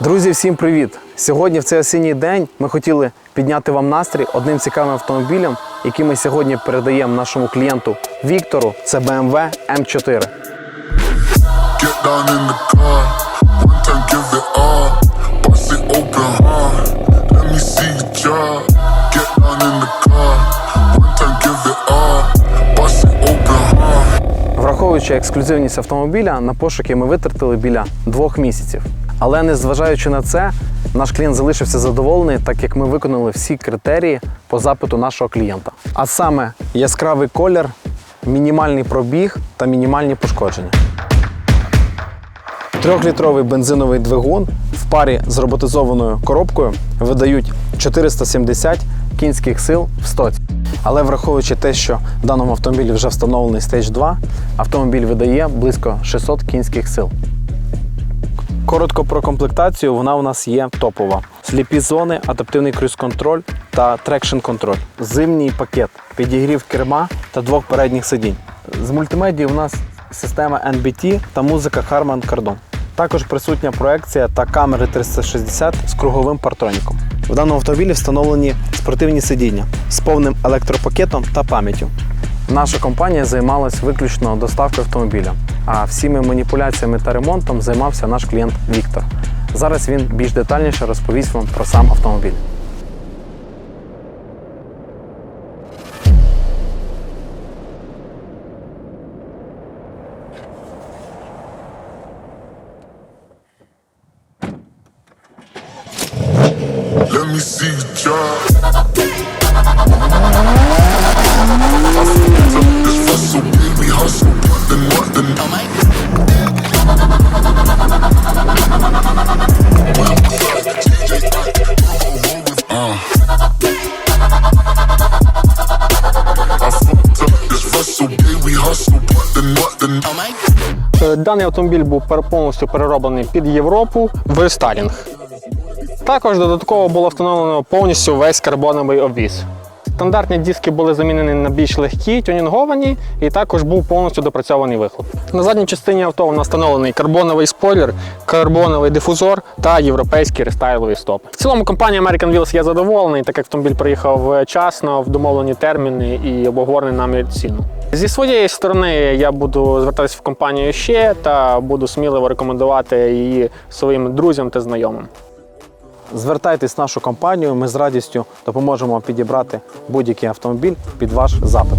Друзі, всім привіт! Сьогодні в цей осінній день ми хотіли підняти вам настрій одним цікавим автомобілем, який ми сьогодні передаємо нашому клієнту Віктору. Це BMW M4. Get down in the car, one time give it all. Bust it open hard, let me see you drop. Get down in the car, one time give it all. Bust it open hard. Враховуючи ексклюзивність автомобіля, на пошуки ми витратили біля двох місяців. Але незважаючи на це, наш клієнт залишився задоволений, так як ми виконали всі критерії по запиту нашого клієнта. А саме яскравий колір, мінімальний пробіг та мінімальні пошкодження. Трьохлітровий бензиновий двигун в парі з роботизованою коробкою видають 470 кінських сил в стоці. Але враховуючи те, що в даному автомобілі вже встановлений Stage 2, автомобіль видає близько 600 кінських сил. Коротко про комплектацію, вона у нас є топова. Сліпі зони, адаптивний круїз-контроль та трекшн контроль. Зимній пакет, підігрів керма та двох передніх сидінь. З мультимедії у нас система NBT та музика Harman Kardon. Також присутня проекція та камери 360 з круговим партроніком. В даному автомобілі встановлені спортивні сидіння з повним електропакетом та пам'яттю. Наша компанія займалась виключно доставкою автомобіля, а всіми маніпуляціями та ремонтом займався наш клієнт Віктор. Зараз він більш детальніше розповість вам про сам автомобіль. Let me see you drop. Даний автомобіль був повністю перероблений під Європу в рестайлінг. Також додатково було встановлено повністю весь карбоновий обвіз. Стандартні диски були замінені на більш легкі, тюнінговані, і також був повністю допрацьований вихлоп. На задній частині авто у нас встановлений карбоновий спойлер, карбоновий дифузор та європейські рестайлові стопи. В цілому компанія American Wheels є задоволений, так як автомобіль приїхав вчасно, в домовлені терміни і обговорений нами ціну. Зі своєї сторони я буду звертатися в компанію ще та буду сміливо рекомендувати її своїм друзям та знайомим. Звертайтесь в нашу компанію, ми з радістю допоможемо підібрати будь-який автомобіль під ваш запит.